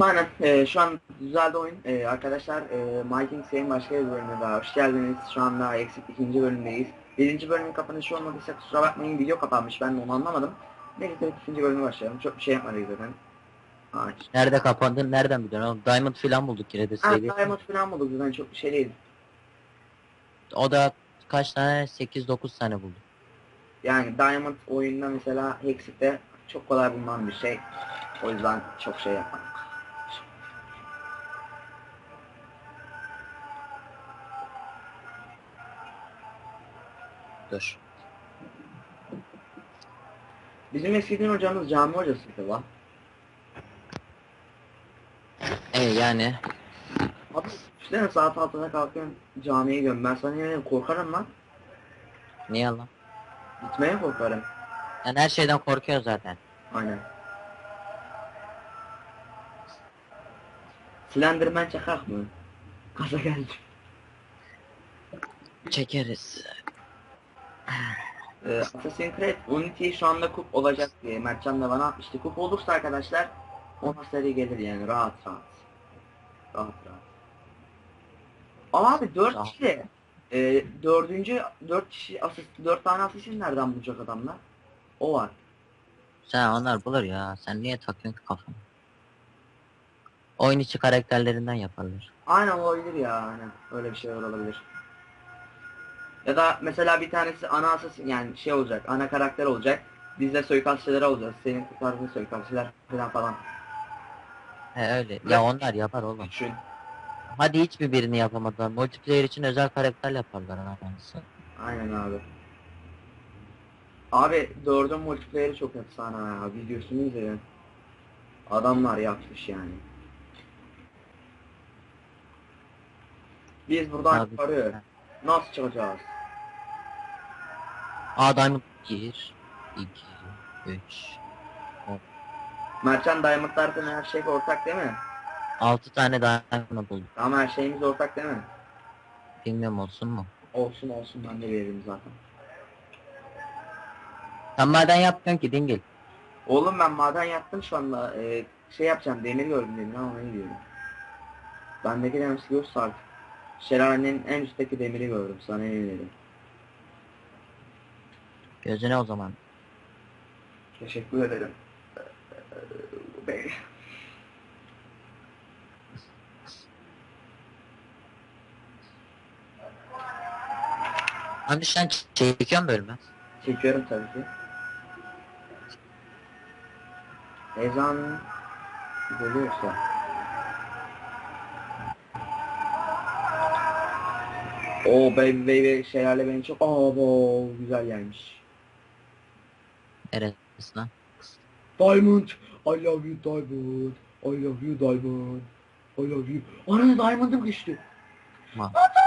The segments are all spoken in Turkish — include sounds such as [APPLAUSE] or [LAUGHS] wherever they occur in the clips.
Aynen. Ee, şu an düzeldi oyun. Ee, arkadaşlar e, My Kings'in başka bir bölümüne daha hoş geldiniz. Şu anda eksik ikinci bölümdeyiz. Birinci bölümün kapanışı olmadıysa kusura bakmayın video kapanmış. Ben de onu anlamadım. Neyse ikinci bölüme başlayalım. Çok bir şey yapmadık zaten. Ağaç. Nerede kapandın nereden biliyorsun oğlum? Diamond filan bulduk yine de Ha. Diamond falan bulduk zaten çok bir şey değil. O da kaç tane? 8-9 tane bulduk. Yani Diamond oyunda mesela Hexit'te çok kolay bulunan bir şey. O yüzden çok şey yapmadık. Dur. Bizim eskiden hocamız cami hocasıydı lan. E yani Abi işte saat altına kalkıyorum camiye gidiyorum. Ben sana yemin korkarım lan. niye lan? Gitmeye korkarım. Yani her şeyden korkuyor zaten. Aynen. Slenderman çakak mı? Kaza geldi. Çekeriz. Ee, Assassin's Creed Unity şu anda kup olacak diye Mertcan da bana atmıştı. Kup olursa arkadaşlar ona seri gelir yani rahat rahat. Rahat rahat. Ama abi 4 Rahat. kişi e, dördüncü 4 kişi asist 4 tane asistin nereden bulacak adamlar? O var. Sen onlar bulur ya. Sen niye takıyorsun ki kafanı? Oyun içi karakterlerinden yaparlar. Aynen olabilir ya aynen. Öyle bir şeyler olabilir. Ya da mesela bir tanesi ana assassin yani şey olacak ana karakter olacak. Biz de suikastçılar olacağız. Senin kurtardığın suikastçılar falan falan. He öyle. Ya onlar yapar oğlum. Düşün. Hadi hiçbir birini yapamadılar. Multiplayer için özel karakter yaparlar anasını. Aynen abi. Abi dördün multiplayer'i çok efsane ya. Videosunu izleyin. Adamlar yapmış yani. Biz buradan Abi. nasıl çıkacağız? Aa Diamond 1, 2, 3, Merchant Diamond'lardan her şey ortak değil mi? 6 tane Diamond buldum. Ama her şeyimiz ortak değil mi? Bilmiyorum olsun mu? Olsun olsun ben de veririm zaten. Sen maden yapmıyorsun ki dingil. Oğlum ben maden yaptım şu anda. Ee, şey yapacağım demir gördüm dedim ama ne diyorum. Bendeki demir göz artık. Şelalenin en üstteki demiri gördüm sana dedim. Gözüne o zaman. Teşekkür ederim. Bey. Hani sen ç- çekiyorsun bölümü. Çekiyorum tabii ki. Ezan geliyorsa. Oo baby baby şelale beni çok abo güzel gelmiş. Neresi lan? Diamond, I love you Diamond, I love you Diamond, I love you. Ana Diamond'ım düştü. Ma. Ata,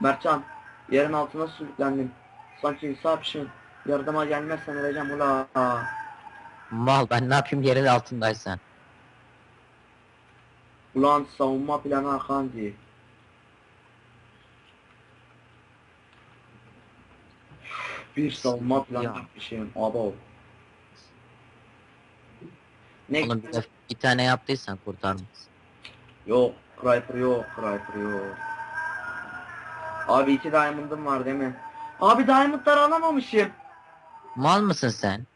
Mertcan, yerin altına sürüklendim. Sanki insapşın. Yardıma gelmezsen öleceğim ula. Mal ben ne yapayım yerin altındaysan. Ulan savunma planı Hakan diye. Bir savunma planı Ya. yapmışım. Abo. Ne? Oğlum bir, bir tane yaptıysan kurtarmaz. Yok. Cryper yok. Cryper yok. Abi iki diamond'ım var değil mi? Abi diamond'ları alamamışım. Mal mısın sen?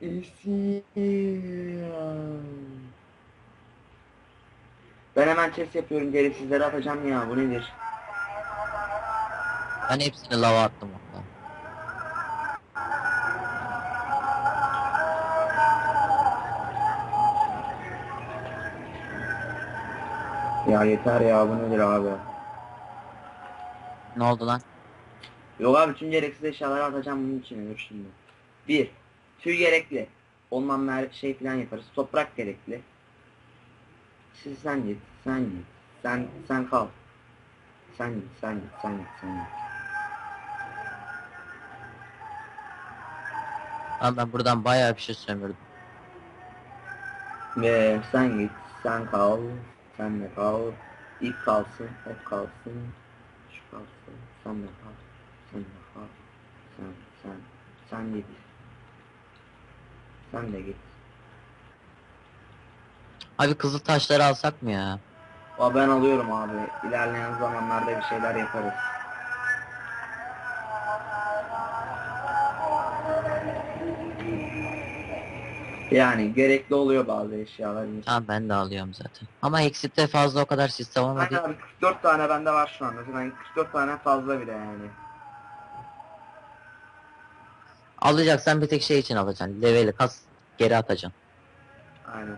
İsyan. Ben hemen chest yapıyorum gereksizleri atacağım ya bu nedir? Ben hepsini lava attım valla. Ya yeter ya bu nedir abi? Ne oldu lan? Yok abi tüm gereksiz eşyaları atacağım bunun içine dur şimdi. Bir, tüy gerekli. Ondan mer şey falan yaparız. Toprak gerekli. Siz sen git, sen git. Sen sen kal. Sen git, sen git, sen git, sen git. Lan ben buradan bayağı bir şey sömürdüm. Ve sen git, sen kal, sen de kal. İp kalsın, ok kalsın, şu kalsın, sen de kal, sen de kal, sen, sen, Sen git. Sen de git. Abi kızıl taşları alsak mı ya? Aa, ben alıyorum abi. İlerleyen zamanlarda bir şeyler yaparız. Yani gerekli oluyor bazı eşyalar. Tamam ben de alıyorum zaten. Ama Exit'te fazla o kadar sistem olmadı. Aynen abi 44 tane bende var şu anda. Ben 44 tane fazla bile yani. Alacaksan bir tek şey için alacaksın. Leveli kas geri atacaksın. Aynen.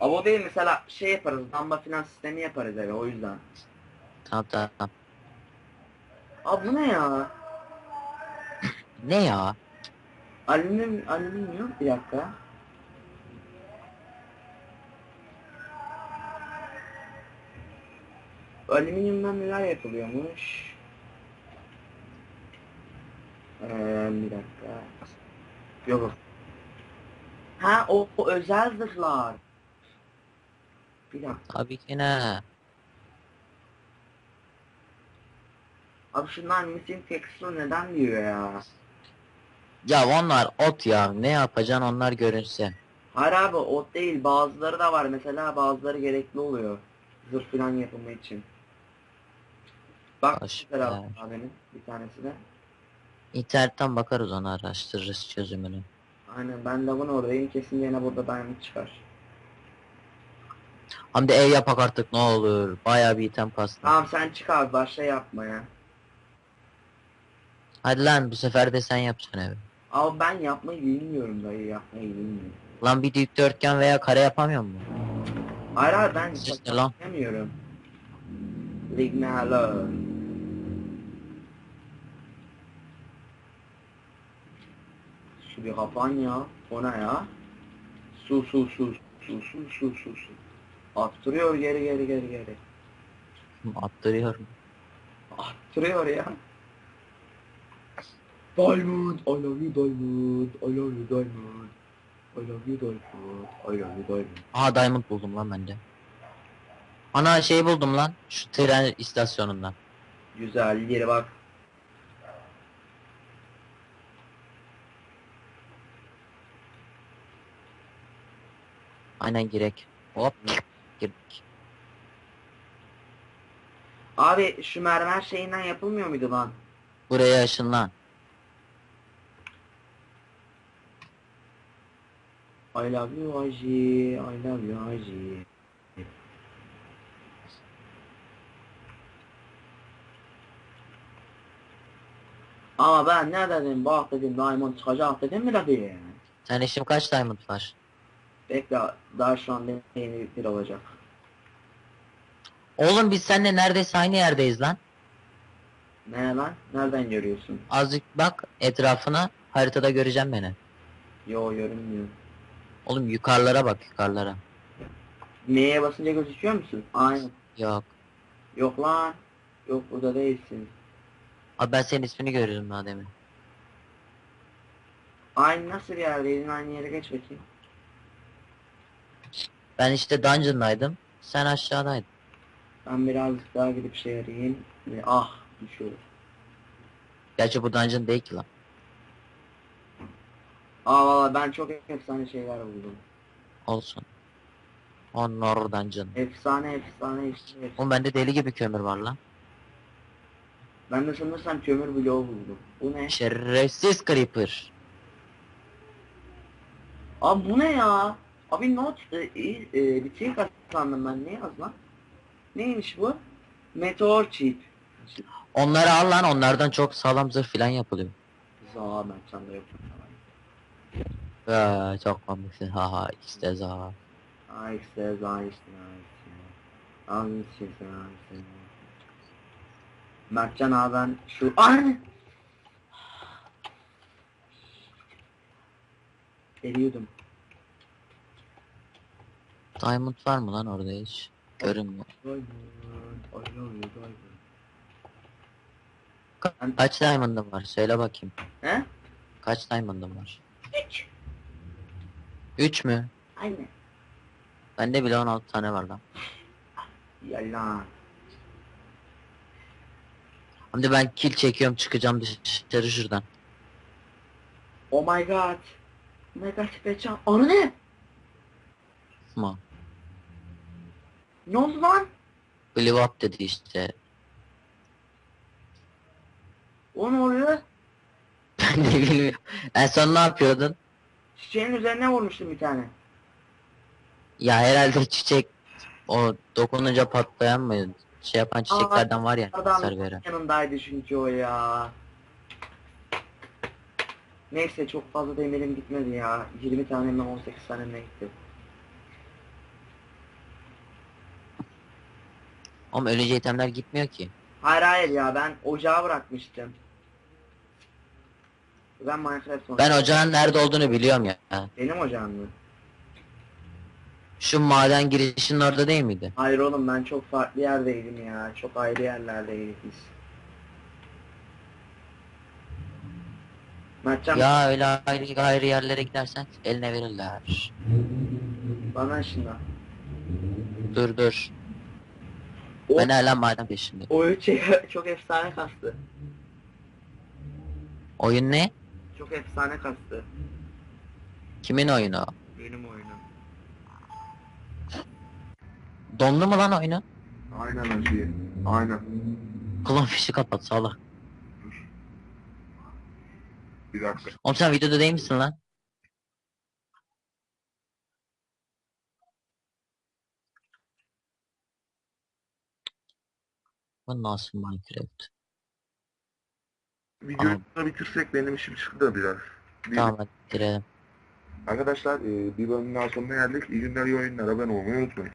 Ama o değil mesela şey yaparız. Lamba filan sistemi yaparız eve o yüzden. Tamam tamam. Abi bu ne ya? Ne ya? Alüminyum, alüminyum bir dakika. Alüminyumdan neler yapılıyormuş? Ee, bir dakika. Yok. yok. Ha o, o özel zırhlar. Bir dakika. Tabii ki ne? Abi şunlar missing texture neden diyor ya? Ya onlar ot ya. Ne yapacaksın onlar görünse. Hayır abi ot değil bazıları da var mesela bazıları gerekli oluyor. Zırh falan yapımı için. Bak Boş mesela ver. abinin bir tanesi de. İnternetten bakarız onu araştırırız çözümünü. Aynen ben de bunu oradayım kesin yine burada diamond çıkar. Hamdi ev yapak artık ne olur. Bayağı bir item kastım. Tamam sen çık abi başla yapmaya. Hadi lan bu sefer de sen yapacaksın evi. Abi ben yapmayı bilmiyorum dayı yapmayı bilmiyorum. Lan bir dikdörtgen veya kare yapamıyor mu? Hayır abi ben İşte lan. yapamıyorum. Lignalo. Su bir kapan ya. O ne ya? Su su su su su su su su. Attırıyor geri geri geri geri. Attırıyorum. Attırıyor ya. Diamond, I love you diamond, I love you diamond. I love you diamond, I love you diamond. Aha diamond buldum lan ben de. Ana şey buldum lan. Şu tren istasyonundan. Güzel yeri bak. Aynen girek. Hop. Girdik. Abi şu mermer şeyinden yapılmıyor muydu lan? Buraya ışınlan. I love you Aji, I love you Aji. Ama ben ne dedim bak dedim diamond çıkacak dedim mi tabii. Sen işim kaç diamond var? Bekle daha şu an yeni bir olacak. Oğlum biz seninle neredeyse aynı yerdeyiz lan. Ne lan? Nereden görüyorsun? Azıcık bak etrafına haritada göreceğim beni. Yo görünmüyor. Oğlum yukarılara bak yukarılara. Neye basınca gözüküyor musun? Aynen. Yok. Yok lan. Yok burada değilsin. Abi ben senin ismini görüyorum daha demin. Aynı nasıl bir yerdeydin? Aynı yere geç bakayım. Ben işte dungeon'daydım. Sen aşağıdaydın. Ben birazcık daha gidip şey arayayım. Ah düşüyorum. Gerçi bu dungeon değil ki lan. Aa valla ben çok efsane şeyler buldum. Olsun. Honor dungeon. Efsane efsane işte. Oğlum bende deli gibi kömür var lan. Ben de sanırsam kömür bloğu buldum. Bu ne? Şerefsiz creeper. Abi bu ne ya? Abi not e, e, e, bir şey kazandım ben. Ne yaz lan? Neymiş bu? Meteor chip. Onları al lan onlardan çok sağlam zırh filan yapılıyor. Za ben sende yok. Ee, çok komiksin haha işte za. Ay işte za işte ya işte. Al işte ya işte. Mertcan abi ben şu... Ay! Eriyordum. Diamond var mı lan orada hiç? Görünmüyor. Diamond, I love you diamond. Ka- Kaç diamond'ın var? Söyle bakayım. He? Kaç diamond'ın var? Üç. 3 mü? Aynen. Bende bile 16 tane var lan. Yalan. Hamdi ben kill çekiyorum çıkacağım dışarı şuradan. Oh my god. Oh my god Beçan. Anı ne? Ama Ne oldu lan? Blew up dedi işte. O ne oluyor? [LAUGHS] Ben de bilmiyorum. En son ne yapıyordun? Çiçeğin üzerine vurmuştum bir tane. Ya herhalde çiçek o dokununca patlayan mı? Şey yapan çiçeklerden var ya. Adam Hasar veren. yanındaydı çünkü o ya. Neyse çok fazla demirim gitmedi ya. 20 tane mi 18 tane mi gitti. Oğlum ölücü itemler gitmiyor ki. Hayır hayır ya ben ocağı bırakmıştım. Ben Minecraft Ben oynuyorum. ocağın nerede olduğunu biliyorum ya. Benim ocağım mı? Şu maden girişinin orada değil miydi? Hayır oğlum ben çok farklı yerdeydim ya. Çok ayrı yerlerdeydik biz. Mertcan Ya öyle ayrı ayrı yerlere gidersen eline verirler. bana şimdi. Dur dur. O, Ben hala maden peşinde. oyun [LAUGHS] şey, çok efsane kastı. Oyun ne? Çok efsane kastı. Kimin oyunu? Benim oyunum. Dondu mu lan oyunu? Aynen acı. Aynen. Klon fişi kapat salak. Bir dakika. Oğlum sen videoda değil misin lan? Bu nasıl Minecraft? Videoyu da bitirsek benim işim çıktı da biraz. Bir- Tamam hadi bitirelim. Arkadaşlar e, bir bölümün daha sonuna geldik. İyi günler, iyi oyunlar. Abone olmayı unutmayın.